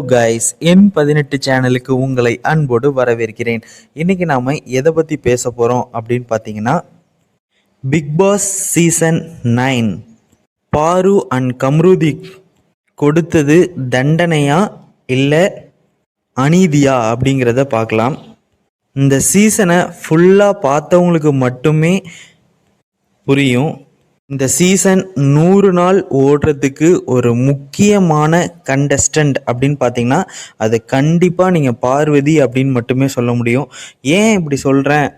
Guys என் பதினெட்டு சேனலுக்கு உங்களை அன்போடு வரவேற்கிறேன். இன்னைக்கு நாம எதை பத்தி பேச போறோம் அப்படின்னு பார்த்தீங்கன்னா Bigg Boss season nine Paru and கம்ருதி கொடுத்தது தண்டனையா இல்லை அநீதியா அப்படிங்கிறத பார்க்கலாம். இந்த சீசனை ஃபுல்லாக பார்த்தவங்களுக்கு மட்டுமே புரியும். இந்த சீசன் நூறு நாள் ஓடுறதுக்கு ஒரு முக்கியமான கண்டஸ்டன்ட் அப்படின்னு பார்த்தீங்கன்னா அது கண்டிப்பாக நீங்கள் பார்வதி அப்படின்னு மட்டுமே சொல்ல முடியும். ஏன் இப்படி சொல்கிறேன்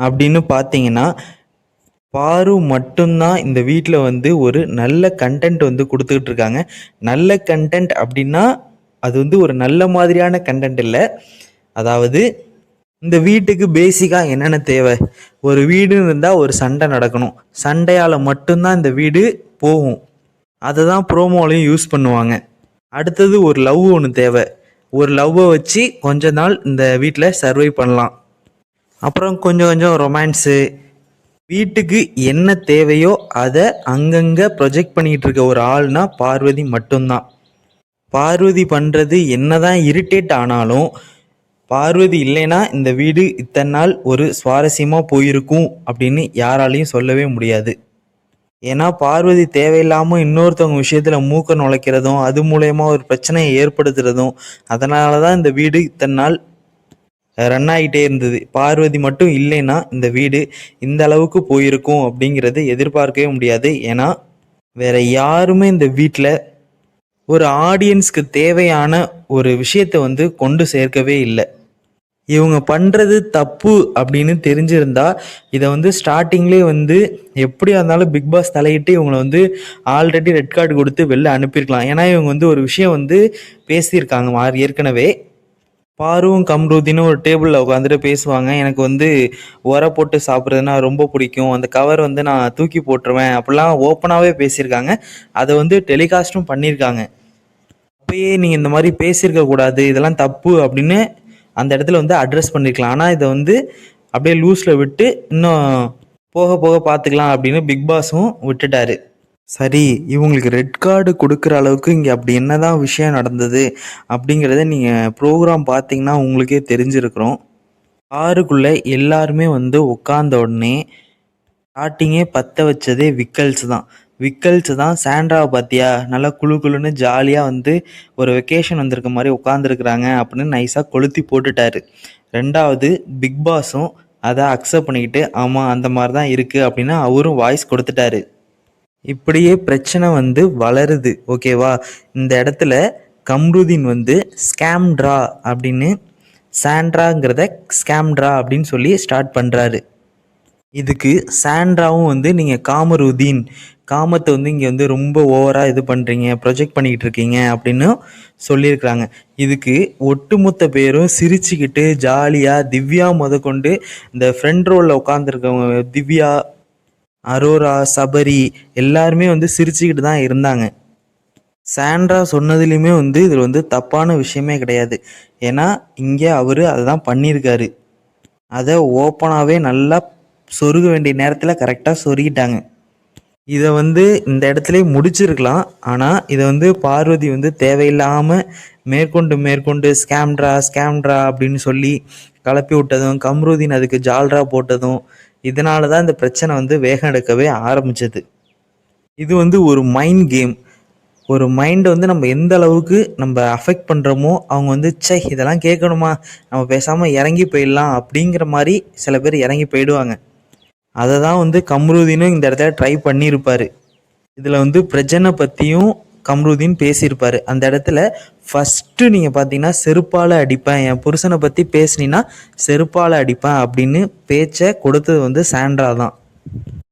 அப்படின்னு பார்த்தீங்கன்னா பாரு மட்டும்தான் இந்த வீட்டில் வந்து ஒரு நல்ல கண்டென்ட் வந்து கொடுத்துக்கிட்டு இருக்காங்க. நல்ல கண்டென்ட் அப்படின்னா அது வந்து ஒரு நல்ல மாதிரியான கண்டென்ட் இல்லை. அதாவது இந்த வீட்டுக்கு பேசிக்காக என்னென்ன தேவை? ஒரு வீடுன்னு இருந்தால் ஒரு சண்டை நடக்கணும். சண்டையால் மட்டும்தான் இந்த வீடு போகும். அதை தான் ப்ரோமோலையும் யூஸ் பண்ணுவாங்க. அடுத்தது ஒரு லவ் ஒன்று தேவை. ஒரு லவ்வை வச்சு கொஞ்ச நாள் இந்த வீட்டில் சர்வை பண்ணலாம். அப்புறம் கொஞ்சம் கொஞ்சம் ரொமான்ஸு வீட்டுக்கு என்ன தேவையோ அதை அங்கங்கே ப்ரொஜெக்ட் பண்ணிக்கிட்டு இருக்க ஒரு ஆள்னா பார்வதி மட்டும்தான். பார்வதி பண்ணுறது என்ன தான் இரிட்டேட் ஆனாலும் பார்வதி இல்லைன்னா இந்த வீடு இத்தனை நாள் ஒரு சுவாரஸ்யமாக போயிருக்கும் அப்படின்னு யாராலையும் சொல்லவே முடியாது. ஏன்னா பார்வதி தேவையில்லாமல் இன்னொருத்தவங்க விஷயத்தில் மூக்க நுழைக்கிறதும் அது மூலயமா ஒரு பிரச்சனையை ஏற்படுத்துறதும் அதனால தான் இந்த வீடு இத்தனை நாள் ரன் ஆகிட்டே இருந்தது. பார்வதி மட்டும் இல்லைன்னா இந்த வீடு இந்த அளவுக்கு போயிருக்கும் அப்படிங்கிறது எதிர்பார்க்கவே முடியாது. ஏன்னா வேற யாருமே இந்த வீட்டில் ஒரு ஆடியன்ஸ்க்கு தேவையான ஒரு விஷயத்தை வந்து கொண்டு சேர்க்கவே இல்லை. இவங்க பண்ணுறது தப்பு அப்படின்னு தெரிஞ்சிருந்தா இதை வந்து ஸ்டார்டிங்லேயே வந்து எப்படியா இருந்தாலும் பிக் பாஸ் தலையிட்டு இவங்களை வந்து ஆல்ரெடி ரெட் கார்டு கொடுத்து வெளில அனுப்பியிருக்கலாம். ஏன்னா இவங்க வந்து ஒரு விஷயம் வந்து பேசியிருக்காங்க மாறி ஏற்கனவே. பாருவும் கம்ரூதின்னு ஒரு டேபிளில் உட்காந்துட்டு பேசுவாங்க. எனக்கு வந்து உரை போட்டு சாப்பிட்றதுனா ரொம்ப பிடிக்கும். அந்த கவர் வந்து நான் தூக்கி போட்டுருவேன். அப்படிலாம் ஓப்பனாகவே பேசியிருக்காங்க. அதை வந்து டெலிகாஸ்ட்டும் பண்ணியிருக்காங்க. அப்பயே நீங்கள் இந்த மாதிரி பேசியிருக்க கூடாது இதெல்லாம் தப்பு அப்படின்னு அந்த இடத்துல வந்து அட்ரஸ் பண்ணியிருக்கலாம் ஆனால் இதை வந்து அப்படியே லூஸில் விட்டு இன்னும் போக போக பார்த்துக்கலாம் அப்படின்னு பிக் பாஸும் விட்டுட்டாரு. சரி இவங்களுக்கு ரெட் கார்டு கொடுக்குற அளவுக்கு இங்கே அப்படி என்னதான் விஷயம் நடந்தது அப்படிங்கிறத நீங்கள் ப்ரோக்ராம் பார்த்தீங்கன்னா உங்களுக்கே தெரிஞ்சிருக்கிறோம். காருக்குள்ளே எல்லாருமே வந்து உட்காந்த உடனே ஸ்டார்டிங்கே பற்ற வச்சதே விக்கல்ஸ் தான். விக்கல்ஸ் தான் சாண்ட்ராவை பார்த்தியா நல்லா குளு குழுன்னு ஜாலியாக வந்து ஒரு வெக்கேஷன் வந்திருக்க மாதிரி உட்காந்துருக்குறாங்க அப்படின்னு நைஸாக கொளுத்தி போட்டுட்டாரு. ரெண்டாவது பிக் பாஸும் அதை அக்செப்ட் பண்ணிக்கிட்டு ஆமாம் அந்த மாதிரி தான் இருக்குது அப்படின்னு அவரும் வாய்ஸ் கொடுத்துட்டாரு. இப்படியே பிரச்சனை வந்து வளருது ஓகேவா இந்த இடத்துல கம்ருதீன் வந்து ஸ்கேம்ட்ரா அப்படின்னு சாண்ட்ராங்கிறத ஸ்கேம்ட்ரா அப்படின்னு சொல்லி ஸ்டார்ட் பண்ணுறாரு இதுக்கு சாண்ட்ராவும் வந்து நீங்கள் காமருதீன் காமத்தை வந்து இங்கே வந்து ரொம்ப ஓவராக இது பண்ணுறீங்க ப்ரொஜெக்ட் பண்ணிக்கிட்டு இருக்கீங்க அப்படின்னு சொல்லியிருக்கிறாங்க. இதுக்கு ஒட்டுமொத்த பேரும் சிரிச்சுக்கிட்டு ஜாலியாக திவ்யா முதற்கொண்டு இந்த ஃப்ரண்ட் ரோலில் உட்காந்துருக்கவங்க திவ்யா அரோரா சபரி எல்லாருமே வந்து சிரிச்சுக்கிட்டு தான் இருந்தாங்க. சாண்ட்ரா சொன்னதுலேயுமே வந்து இதில் வந்து தப்பான விஷயமே கிடையாது. ஏன்னா இங்கே அவர் அதை தான் பண்ணியிருக்காரு. அதை ஓப்பனாகவே நல்லா சொருக வேண்டிய நேரத்தில் கரெக்டாக சொருகிட்டாங்க. இதை வந்து இந்த இடத்துல முடிச்சிருக்கலாம். ஆனால் இதை வந்து பார்வதி வந்து தேவையில்லாமல் மேற்கொண்டு மேற்கொண்டு ஸ்கேம்ட்ரா ஸ்கேம்ட்ரா அப்படின்னு சொல்லி கலப்பி விட்டதும் கம்ருதீன் அதுக்கு ஜால்ரா போட்டதும் இதனால தான் இந்த பிரச்சனை வந்து வேகம் எடுக்கவே ஆரம்பிச்சது. இது வந்து ஒரு மைண்ட் கேம் ஒரு மைண்டை வந்து நம்ம எந்த அளவுக்கு நம்ம அஃபெக்ட் பண்ணுறோமோ அவங்க வந்து சே இதெல்லாம் கேட்கணுமா? நம்ம பேசாமல் இறங்கி போயிடலாம். அப்படிங்கிற மாதிரி சில பேர் இறங்கி போயிடுவாங்க. அதை தான் வந்து கம்ருதீனும் இந்த இடத்துல ட்ரை பண்ணியிருப்பார். இதில் வந்து பிரஜனை பற்றியும் கம்ருதீன் பேசியிருப்பார். அந்த இடத்துல ஃபஸ்ட்டு நீங்கள் பார்த்தீங்கன்னா செருப்பால் அடிப்பேன் என் புருஷனை பற்றி பேசினீன்னா செருப்பால் அடிப்பேன் அப்படின்னு பேச்சை கொடுத்தது வந்து சாண்ட்ரா தான்.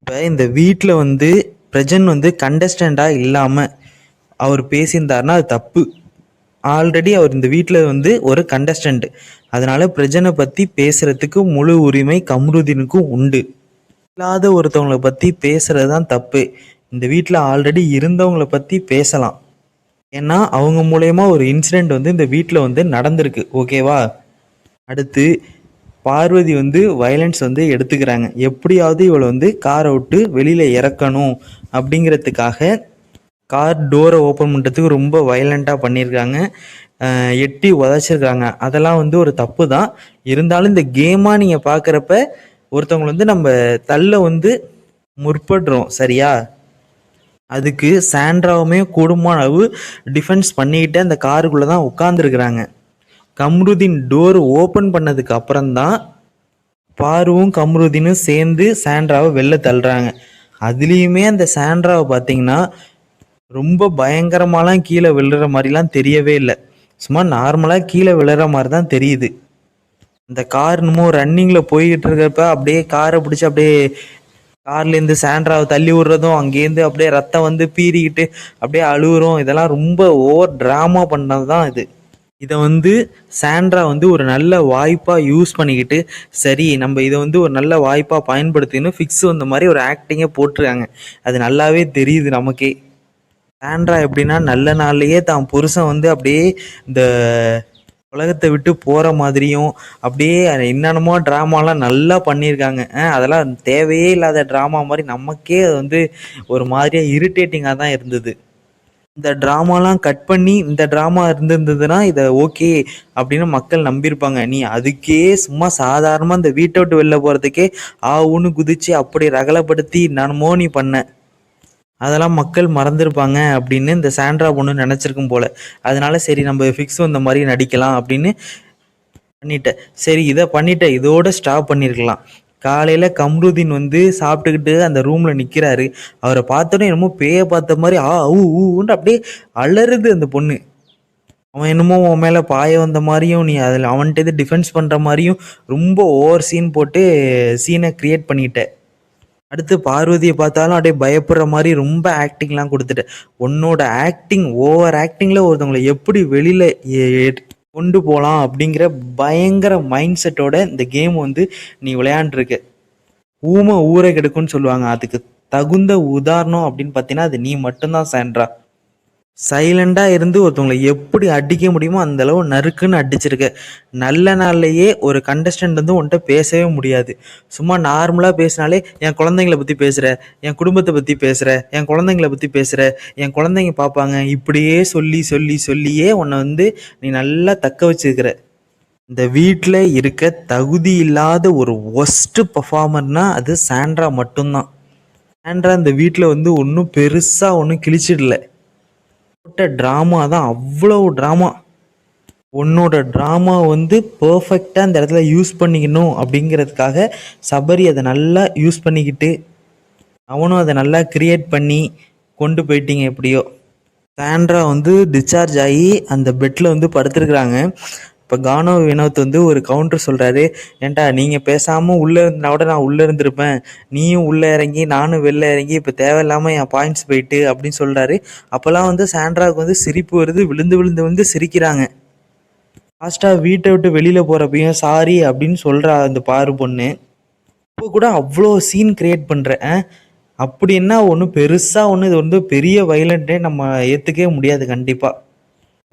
இப்போ இந்த வீட்டில் வந்து பிரஜன் வந்து கண்டஸ்டண்ட்டாக இல்லாமல் அவர் பேசியிருந்தாருன்னா அது தப்பு. ஆல்ரெடி அவர் இந்த வீட்டில் வந்து ஒரு கண்டஸ்டண்ட் அதனால் பிரஜனை பற்றி பேசுகிறதுக்கு முழு உரிமை கம்ருதீனுக்கும் உண்டு. இல்லாத ஒருத்தவங்களை பற்றி பேசுகிறது தான் தப்பு. இந்த வீட்டில் ஆல்ரெடி இருந்தவங்களை பற்றி பேசலாம். ஏன்னா அவங்க மூலயமா ஒரு இன்சிடெண்ட் வந்து இந்த வீட்டில் வந்து நடந்திருக்கு. ஓகேவா அடுத்து பார்வதி வந்து வயலன்ஸ் வந்து எடுத்துக்கிறாங்க. எப்படியாவது இவளை வந்து காரை விட்டு வெளியில் இறக்கணும் அப்படிங்கிறதுக்காக கார் டோரை ஓப்பன் பண்ணுறதுக்கு ரொம்ப வயலண்ட்டாக பண்ணியிருக்காங்க. எட்டி உதச்சிருக்காங்க. அதெல்லாம் வந்து ஒரு தப்பு தான் இருந்தாலும் இந்த கேமாக நீங்கள் பார்க்குறப்ப ஒருத்தவங்களை வந்து நம்ம தள்ள வந்து முற்படுறோம் சரியா? அதுக்கு சாண்ட்ராவுமே கூடுமான அளவு டிஃபென்ஸ் பண்ணிக்கிட்டு அந்த காருக்குள்ளே தான் உட்காந்துருக்குறாங்க கம்ருதீன் டோர் ஓப்பன் பண்ணதுக்கு அப்புறம்தான் பாருவும் கம்ருதீனும் சேர்ந்து சாண்ட்ராவை வெளில தள்ளுறாங்க. அதுலேயுமே அந்த சாண்ட்ராவை பார்த்தீங்கன்னா ரொம்ப பயங்கரமாலாம் கீழே விழுற மாதிரிலாம் தெரியவே இல்லை. சும்மா நார்மலாக கீழே விழுற மாதிரி தான் தெரியுது. அந்த கார் இன்னமும் ரன்னிங்கில் போய்கிட்டு இருக்கிறப்ப அப்படியே காரை பிடிச்சி அப்படியே கார்லேருந்து சாண்ட்ராவை தள்ளி விடுறதும் அங்கேருந்து அப்படியே ரத்தம் வந்து பீறிக்கிட்டு அப்படியே அழுகுறோம். இதெல்லாம் ரொம்ப ஓவர் ட்ராமா பண்ணது தான் இது. இதை வந்து சாண்ட்ரா வந்து ஒரு நல்ல வாய்ப்பாக யூஸ் பண்ணிக்கிட்டு சரி நம்ம இதை வந்து ஒரு நல்ல வாய்ப்பாக பயன்படுத்தின்னு ஃபிக்ஸ் வந்த மாதிரி ஒரு ஆக்டிங்கே போட்டிருக்காங்க. அது நல்லாவே தெரியுது நமக்கே. சாண்ட்ரா எப்படின்னா நல்ல நாள்லேயே தான் புருஷன் வந்து அப்படியே இந்த உலகத்தை விட்டு போகிற மாதிரியும் அப்படியே என்னென்னமோ ட்ராமாலாம் நல்லா பண்ணியிருக்காங்க. அதெல்லாம் தேவையே இல்லாத ட்ராமா மாதிரி நமக்கே அது வந்து ஒரு மாதிரியாக இரிட்டேட்டிங்காக தான் இருந்தது. இந்த ட்ராமாலாம் கட் பண்ணி இந்த ட்ராமா இருந்திருந்ததுன்னா இதை ஓகே அப்படின்னு மக்கள் நம்பியிருப்பாங்க. நீ அதுக்கே சும்மா சாதாரணமாக இந்த வீட்டை விட்டு வெளில போகிறதுக்கே ஆவுன்னு குதிச்சு அப்படி ரகலப்படுத்தி என்னமோ நீ பண்ண. அதெல்லாம் மக்கள் மறந்துருப்பாங்க அப்படின்னு இந்த சாண்ட்ரா பொண்ணு நினச்சிருக்கும் போல. அதனால சரி நம்ம ஃபிக்ஸ் வந்த மாதிரி நடிக்கலாம் அப்படின்னு பண்ணிட்டேன் சரி இதை பண்ணிட்டேன் இதோட ஸ்டாப் பண்ணியிருக்கலாம் காலையில் கம்ருதீன் வந்து சாப்பிட்டுக்கிட்டு அந்த ரூமில் நிற்கிறாரு அவரை பார்த்தோன்னே என்னமோ பேயை பார்த்த மாதிரி ஆ ஊ ஊன்ட்டு அப்படியே அலறுது அந்த பொண்ணு. அவன் என்னமோ உன் மேலே பாய வந்த மாதிரியும் நீ அதில் அவன்கிட்ட இது டிஃபென்ஸ் பண்ணுற மாதிரியும் ரொம்ப ஓவர் சீன் போட்டு சீனை க்ரியேட் பண்ணிட்ட. அடுத்து பார்வதியை பார்த்தாலும் அப்படியே பயப்படுற மாதிரி ரொம்ப ஆக்டிங்லாம் கொடுத்துட்டு உன்னோட ஆக்டிங் ஓவர் ஆக்டிங்கில் ஒருத்தவங்களை எப்படி வெளியில் கொண்டு போகலாம் அப்படிங்கிற பயங்கர மைண்ட் செட்டோட இந்த கேம் வந்து நீ விளையாண்டுருக்க. ஊமை ஊரை கெடுக்கும்னு சொல்லுவாங்க. அதுக்கு தகுந்த உதாரணம் அப்படின்னு பார்த்தீங்கன்னா அது நீ மட்டும்தான் சாண்ட்ரா. சைலண்டாக இருந்து ஒருத்தவங்களை எப்படி அடிக்க முடியுமோ அந்த அளவு நறுக்குன்னு அடிச்சிருக்க. நல்ல நாள்லையே ஒரு கண்டஸ்டன்ட் வந்து உன்கிட்ட பேசவே முடியாது. சும்மா நார்மலாக பேசினாலே என் குழந்தைங்கள பற்றி பேசுகிற என் குடும்பத்தை பற்றி பேசுகிற என் குழந்தைங்கள பற்றி பேசுகிற என் குழந்தைங்க பார்ப்பாங்க. இப்படியே சொல்லி சொல்லி சொல்லியே உன்னை வந்து நீ நல்லா தக்க வச்சுருக்கிற. இந்த வீட்டில் இருக்க தகுதி இல்லாத ஒரு ஒஸ்ட்டு பர்ஃபார்மர்னால் அது சாண்ட்ரா மட்டும்தான். சாண்ட்ரா இந்த வீட்டில் வந்து ஒன்றும் பெருசாக ஒன்றும் கிழிச்சிடல. போட்ட ட்ராமா தான் அவ்வளோ ட்ராமா உன்னோட ட்ராமா வந்து பர்ஃபெக்டாக அந்த இடத்துல யூஸ் பண்ணிக்கணும் அப்படிங்கிறதுக்காக சபரி அதை நல்லா யூஸ் பண்ணிக்கிட்டு அவனும் அதை நல்லா கிரியேட் பண்ணி கொண்டு போயிட்டீங்க எப்படியோ. சாண்ட்ரா வந்து டிஸ்சார்ஜ் ஆகி அந்த பெட்டில் வந்து படுத்துருக்குறாங்க. இப்போ கானோ வினோத் வந்து ஒரு கவுண்டர் சொல்கிறாரு ஏன்டா நீங்கள் பேசாமல் உள்ளே இருந்தா கூட நான் உள்ளே இருந்திருப்பேன். நீயும் உள்ளே இறங்கி நானும் வெளில இறங்கி இப்போ தேவையில்லாமல் என் பாயிண்ட்ஸ் போயிட்டு அப்படின்னு சொல்கிறாரு அப்போல்லாம் வந்து சாண்ட்ராவுக்கு வந்து சிரிப்பு வருது விழுந்து விழுந்து விழுந்து சிரிக்கிறாங்க. லாஸ்ட்டாக வீட்டை விட்டு வெளியில் போகிறப்பையும் சாரி அப்படின்னு சொல்கிறா அந்த பாரு பொண்ணு. இப்போ கூட அவ்வளோ சீன் கிரியேட் பண்ணுறேன் அப்படின்னா ஒன்றும் பெருசாக ஒன்று இது வந்து பெரிய வைலண்ட்டே நம்ம ஏற்றுக்கவே முடியாது கண்டிப்பாக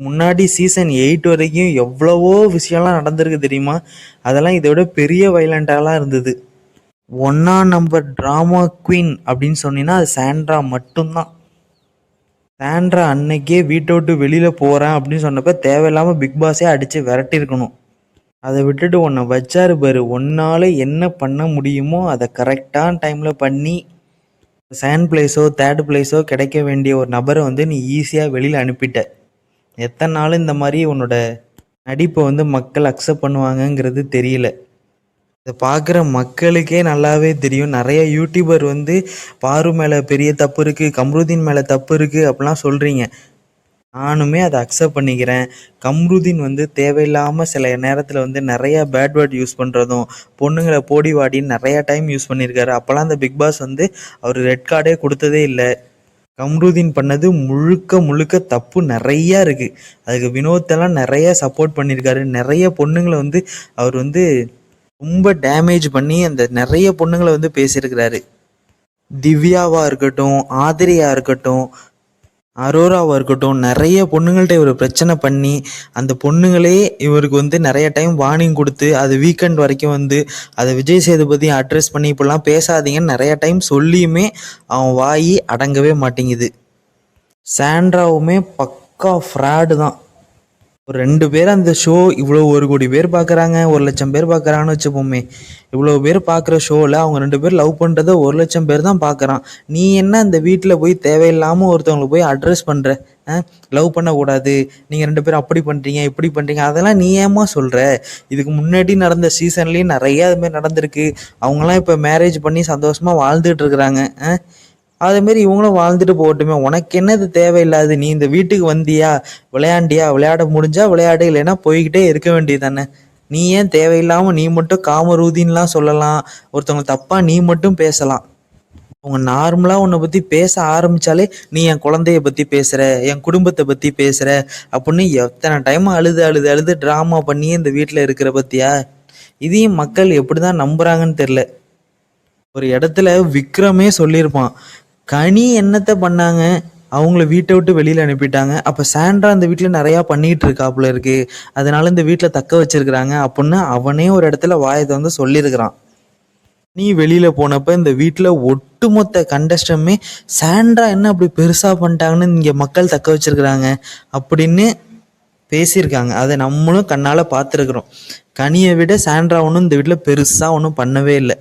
முன்னாடி சீசன் எயிட் வரைக்கும் எவ்வளவோ விஷயம்லாம் நடந்திருக்கு தெரியுமா? அதெல்லாம் இதை விட பெரிய வைலண்ட்டாலாம் இருந்தது. ஒன்னா நம்பர் ட்ராமா குவீன் அப்படின்னு சொன்னீங்கன்னா அது சாண்ட்ரா மட்டும்தான். சாண்ட்ரா அன்னைக்கே வீட்டை விட்டு வெளியில் போகிறேன் அப்படின்னு சொன்னப்போ தேவையில்லாமல் பிக் பாஸே அடித்து விரட்டியிருக்கணும். அதை விட்டுட்டு உன்னை வச்சாரு பாரு ஒன்னால் என்ன பண்ண முடியுமோ அதை கரெக்டான டைமில் பண்ணி செகண்ட் பிளேஸோ தேர்ட் பிளேஸோ கிடைக்க வேண்டிய ஒரு நபரை வந்து நீ ஈஸியாக வெளியில் அனுப்பிட்ட. எத்தனை நாள் இந்த மாதிரி உன்னோட நடிப்பை வந்து மக்கள் அக்செப்ட் பண்ணுவாங்கங்கிறது தெரியல. இதை பார்க்குற மக்களுக்கே நல்லாவே தெரியும். நிறைய யூடியூபர் வந்து பாரு மேலே பெரிய தப்பு இருக்குது கம்ருதீன் மேலே தப்பு இருக்குது அப்படிலாம் சொல்கிறீங்க நானுமே அதை அக்செப்ட் பண்ணிக்கிறேன். கம்ருதீன் வந்து தேவையில்லாமல் சில நேரத்தில் வந்து நிறையா பேட் வேர்ட் யூஸ் பண்ணுறதும் பொண்ணுங்களை போடி வாடின்னு நிறையா டைம் யூஸ் பண்ணியிருக்காரு. அப்போல்லாம் அந்த பிக் பாஸ் வந்து அவர் ரெட் கார்டே கொடுத்ததே இல்லை. கம்ருதீன் பண்ணது முழுக்க முழுக்க தப்பு நிறையா இருக்குது அதுக்கு வினோத்தெல்லாம் நிறைய சப்போர்ட் பண்ணியிருக்காரு. நிறைய பொண்ணுங்களை வந்து அவர் வந்து ரொம்ப டேமேஜ் பண்ணி அந்த நிறைய பொண்ணுங்களை வந்து பேசியிருக்கிறாரு. திவ்யாவாக இருக்கட்டும் ஆதிரியாக இருக்கட்டும் அரோராவாக இருக்கட்டும் நிறைய பொண்ணுங்கள்ட்ட இவர் பிரச்சனை பண்ணி அந்த பொண்ணுங்களே இவருக்கு வந்து நிறைய டைம் வார்னிங் கொடுத்து அது வீக்கெண்ட் வரைக்கும் வந்து அதை விஜய் சேதுபதி அட்ரஸ் பண்ணி இப்படிலாம் பேசாதீங்கன்னு நிறைய டைம் சொல்லியுமே அவன் வாய் அடங்கவே மாட்டேங்குது. சாண்ட்ராவுமே பக்கா ஃப்ராடு தான். ஒரு ரெண்டு பேர் அந்த ஷோ இவ்வளோ ஒரு கோடி பேர் பார்க்குறாங்க ஒரு லட்சம் பேர் பார்க்குறாங்கன்னு வச்சுப்போமே. இவ்வளோ பேர் பார்க்குற ஷோவில் அவங்க ரெண்டு பேர் லவ் பண்ணுறத ஒரு லட்சம் பேர் தான் பார்க்குறான் நீ என்ன அந்த வீட்டில் போய் தேவையில்லாமல் ஒருத்தவங்களை போய் அட்ரஸ் பண்ணுற லவ் பண்ணக்கூடாது. நீங்கள் ரெண்டு பேரும் அப்படி பண்ணுறீங்க இப்படி பண்ணுறீங்க அதெல்லாம் நீ ஏம்மா சொல்கிற இதுக்கு முன்னாடி நடந்த சீசன்லேயும் நிறையா அது நடந்திருக்கு. அவங்களாம் இப்போ மேரேஜ் பண்ணி சந்தோஷமாக வாழ்ந்துட்டு இருக்கிறாங்க. அதேமாரி இவங்களும் வாழ்ந்துட்டு போகட்டுமே. உனக்கு என்னது தேவையில்லாது நீ இந்த வீட்டுக்கு வந்தியா? விளையாண்டியா? விளையாட முடிஞ்சா விளையாடு. இல்லைன்னா போய்கிட்டே இருக்க வேண்டியது தானே நீ ஏன் தேவையில்லாமல் நீ மட்டும் காமரூதின்லாம் சொல்லலாம். ஒருத்தவங்க தப்பாக நீ மட்டும் பேசலாம். அவங்க நார்மலாக உன்னை பற்றி பேச ஆரம்பித்தாலே நீ என் குழந்தைய பற்றி பேசுகிற என் குடும்பத்தை பற்றி பேசுகிற அப்படின்னு எத்தனை டைம் அழுது அழுது அழுது ட்ராமா பண்ணி இந்த வீட்டில் இருக்கிற பற்றியா இதையும் மக்கள் எப்படி தான் நம்புகிறாங்கன்னு தெரில ஒரு இடத்துல விக்ரமே சொல்லியிருப்பான். கனி என்னத்தை பண்ணாங்க? அவங்கள வீட்டை விட்டு வெளியில் அனுப்பிட்டாங்க. அப்போ சாண்ட்ரா அந்த வீட்டில் நிறையா பண்ணிகிட்டு இருக்காப்புல இருக்கு. அதனால இந்த வீட்டில் தக்க வச்சிருக்கிறாங்க அப்படின்னு அவனே ஒரு இடத்துல வாயத்தை வந்து சொல்லியிருக்கிறான். நீ வெளியில் போனப்ப இந்த வீட்டில் ஒட்டுமொத்த கண்டஸ்டமே சாண்ட்ரா என்ன அப்படி பெருசாக பண்ணிட்டாங்கன்னு இங்கே மக்கள் தக்க வச்சிருக்கிறாங்க அப்படின்னு பேசியிருக்காங்க. அதை நம்மளும் கண்ணால் பார்த்துருக்குறோம். கனியை விட சாண்ட்ரா ஒன்றும் இந்த வீட்டில் பெருசாக ஒன்றும் பண்ணவே இல்லை.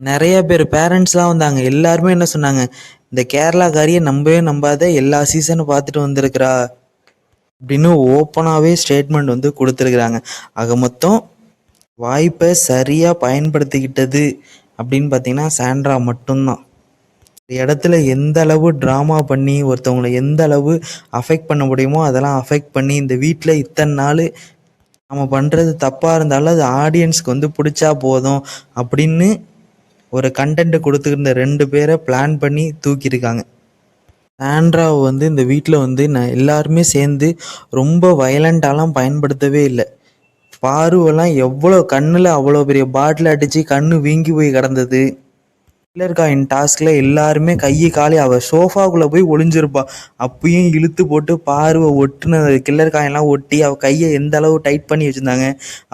நிறைய பேர் பேரண்ட்ஸ்லாம் வந்தாங்க. எல்லாருமே என்ன சொன்னாங்க? இந்த கேரளாக்காரியை நம்பவே நம்பாத எல்லா சீசனும் பார்த்துட்டு வந்திருக்கிறா. அப்படின்னு ஓப்பனாகவே ஸ்டேட்மெண்ட் வந்து கொடுத்துருக்குறாங்க. ஆக மொத்தம் வாய்ப்பை சரியாக பயன்படுத்திக்கிட்டது அப்படின்னு பார்த்தீங்கன்னா சாண்ட்ரா மட்டும்தான். இந்த இடத்துல எந்த அளவு ட்ராமா பண்ணி ஒருத்தவங்களை எந்த அளவு அஃபெக்ட் பண்ண முடியுமோ அதெல்லாம் அஃபெக்ட் பண்ணி இந்த வீட்டில் இத்தனை நாள் நம்ம பண்ணுறது தப்பாக இருந்தாலும் அது ஆடியன்ஸ்க்கு வந்து பிடிச்சா போதும் அப்படின்னு ஒரு கண்டென்ட் கொடுத்துருந்த ரெண்டு பேரை பிளான் பண்ணி தூக்கியிருக்காங்க. ஆண்ட்ராவை வந்து இந்த வீட்டில் வந்து நான் எல்லாருமே சேர்ந்து ரொம்ப வயலண்ட்டாலாம் பயன்படுத்தவே இல்லை. பாருவெல்லாம் எவ்வளோ கண்ணில் அவ்வளோ பெரிய பாட்டில் அடித்து கண்ணு வீங்கி போய் கிடந்தது. கில்லர் டாஸ்கில் எல்லாருமே கையை காலி அவள் சோஃபாக்குள்ளே போய் ஒளிஞ்சிருப்பா. அப்பயும் இழுத்து போட்டு பார்வை ஒட்டுன கில்லர்காயெல்லாம் ஒட்டி அவள் கையை எந்த அளவு டைட் பண்ணி வச்சுருந்தாங்க.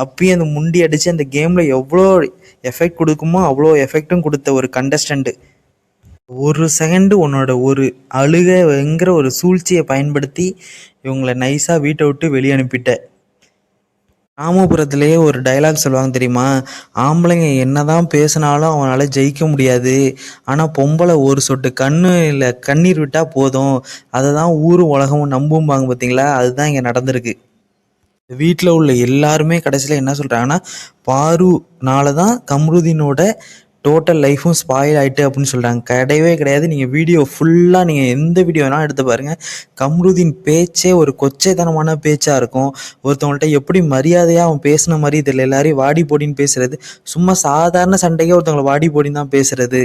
அப்பயும் அந்த முண்டி அடித்து அந்த கேமில் எவ்வளோ எஃபெக்ட் கொடுக்குமோ அவ்வளோ எஃபெக்ட்டும் கொடுத்த ஒரு கண்டஸ்டண்ட்டு ஒரு செகண்டு உன்னோட ஒரு அழுகைங்கிற ஒரு சூழ்ச்சியை பயன்படுத்தி இவங்களை நைஸாக வீட்டை விட்டு வெளியே அனுப்பிட்ட. கிராமப்புறத்துலேயே ஒரு டைலாக் சொல்லுவாங்க தெரியுமா? ஆம்பளைங்க என்னதான் பேசினாலும் அவனால் ஜெயிக்க முடியாது. ஆனால் பொம்பளை ஒரு சொட்டு கண்ணு இல்லை கண்ணீர் விட்டால் போதும். அதை தான் ஊர் உலகமும் நம்பும்பாங்க பார்த்தீங்களா அதுதான் இங்கே நடந்திருக்கு. வீட்டில் உள்ள எல்லாருமே கடைசியில் என்ன சொல்கிறாங்கன்னா பாருனால தான் கம்ருதீனோட டோட்டல் லைஃப்பும் ஸ்பாயில் ஆகிட்டு அப்படின்னு சொல்கிறாங்க கிடையவே கிடையாது. நீங்கள் வீடியோ ஃபுல்லாக நீங்கள் எந்த வீடியோ வேணாலும் எடுத்து பாருங்கள் கம்ருதீன் பேச்சே ஒரு கொச்சைத்தனமான பேச்சாக இருக்கும். ஒருத்தவங்கள்ட்ட எப்படி மரியாதையாக அவன் பேசின மாதிரி இதில் எல்லாரையும் வாடி போடின்னு பேசுகிறது சும்மா சாதாரண சண்டைக்கே ஒருத்தவங்களை வாடி போடின்னு தான் பேசுகிறது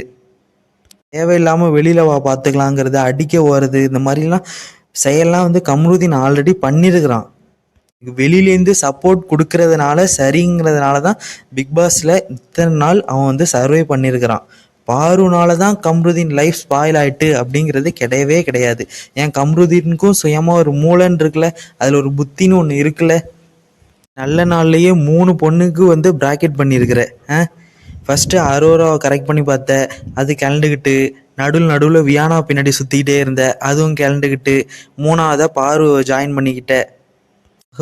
தேவையில்லாமல் வெளியில் வா பார்த்துக்கலாங்கிறது அடிக்க போகிறது இந்த மாதிரிலாம் செயல்லாம் வந்து கம்ருதீன் ஆல்ரெடி பண்ணியிருக்கிறான் வெளியிலேருந்து சப்போர்ட் கொடுக்கறதுனால சரிங்கிறதுனால தான் பிக் பாஸில் இத்தனை நாள் அவன் வந்து சர்வே பண்ணியிருக்கிறான் பாருனால தான் கம்ருதீன் லைஃப் ஸ்பாயில் ஆயிட்டு அப்படிங்கிறது கிடையவே கிடையாது. ஏன் கம்ருதீனுக்கும் சுயமாக ஒரு மூளைன்னு இருக்குல்ல அதில் ஒரு புத்தின்னு ஒன்று இருக்குல்ல. நல்ல நாள்லேயே மூணு பொண்ணுக்கு வந்து ப்ராக்கெட் பண்ணியிருக்கிற ஆ? ஃபஸ்ட்டு அரோராவை கரெக்ட் பண்ணி பார்த்த அது கிளண்டுக்கிட்டு நடுவில் நடுவில் வியானா பின்னாடி சுற்றிக்கிட்டே இருந்த அதுவும் கிளண்டுக்கிட்டு மூணாவதாக பார்வை ஜாயின் பண்ணிக்கிட்ட.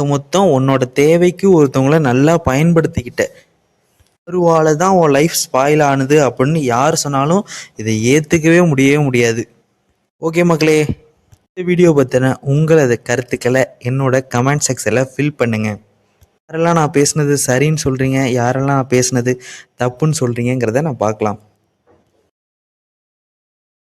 மொத்தம் உன்னோட தேவைக்கு ஒருத்தவங்கள நல்லா பயன்படுத்திக்கிட்ட. ஒருவால தான் உன் லைஃப் ஸ்பாயில் ஆனது அப்படின்னு யார் சொன்னாலும் இதை ஏற்றுக்கவே முடியவே முடியாது. ஓகே மக்களே இந்த வீடியோ பற்றின உங்களது கருத்துக்களை என்னோட கமெண்ட் செக்ஷனில் ஃபில் பண்ணுங்கள் யாரெல்லாம் நான் பேசுனது சரின்னு சொல்கிறீங்க யாரெல்லாம் நான் பேசுனது தப்புன்னு சொல்கிறீங்கிறத நான் பார்க்கலாம்.